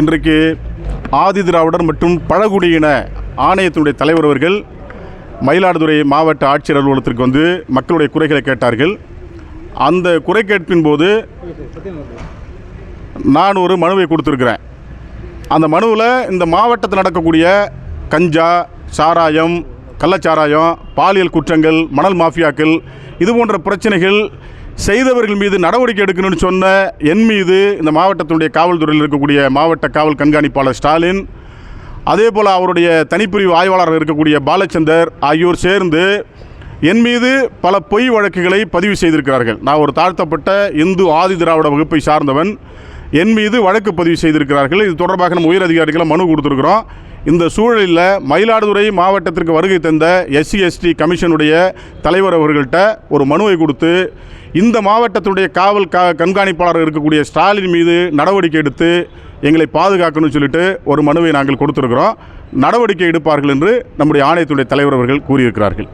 இன்றைக்கு ஆதி திராவிடர் மற்றும் பழங்குடியின ஆணையத்தினுடைய தலைவர் அவர்கள் மயிலாடுதுறை மாவட்ட ஆட்சியர் அலுவலகத்திற்கு வந்து மக்களுடைய குறைகளை கேட்டார்கள். அந்த குறை கேட்பின் போது நான் ஒரு மனுவை கொடுத்துருக்குறேன். அந்த மனுவில் இந்த மாவட்டத்தில் நடக்கக்கூடிய கஞ்சா சாராயம் கள்ளச்சாராயம் பாலியல் குற்றங்கள் மணல் மாஃபியாக்கள் இது போன்ற பிரச்சனைகள் செய்தவர்கள் மீது நடவடிக்கை எடுக்கணும்னு சொன்ன என் மீது இந்த மாவட்டத்தினுடைய காவல்துறையில் இருக்கக்கூடிய மாவட்ட காவல் கண்காணிப்பாளர் ஸ்டாலின் அதே போல் அவருடைய தனிப்பிரிவு ஆய்வாளர் இருக்கக்கூடிய பாலச்சந்தர் ஆகியோர் சேர்ந்து என் மீது பல பொய் வழக்குகளை பதிவு செய்திருக்கிறார்கள். நான் ஒரு தாழ்த்தப்பட்ட இந்து ஆதி திராவிட வகுப்பை சார்ந்தவன். என் மீது வழக்கு பதிவு செய்திருக்கிறார்கள். இது தொடர்பாக நம்ம உயர் அதிகாரிகளை மனு கொடுத்துருக்குறோம். இந்த சூழலில் மயிலாடுதுறை மாவட்டத்திற்கு வருகை தந்த எஸ்சி எஸ்டி கமிஷனுடைய தலைவர் அவர்கள்ட்ட ஒரு மனுவை கொடுத்து இந்த மாவட்டத்துடைய காவல் க கண்காணிப்பாளர் இருக்கக்கூடிய ஸ்டாலின் மீது நடவடிக்கை எடுத்து எங்களை பாதுகாக்கணும்னு சொல்லிட்டு ஒரு மனுவை நாங்கள் கொடுத்துருக்குறோம். நடவடிக்கை எடுப்பார்கள் என்று நம்முடைய ஆணையத்துடைய தலைவர் அவர்கள் கூறியிருக்கிறார்கள்.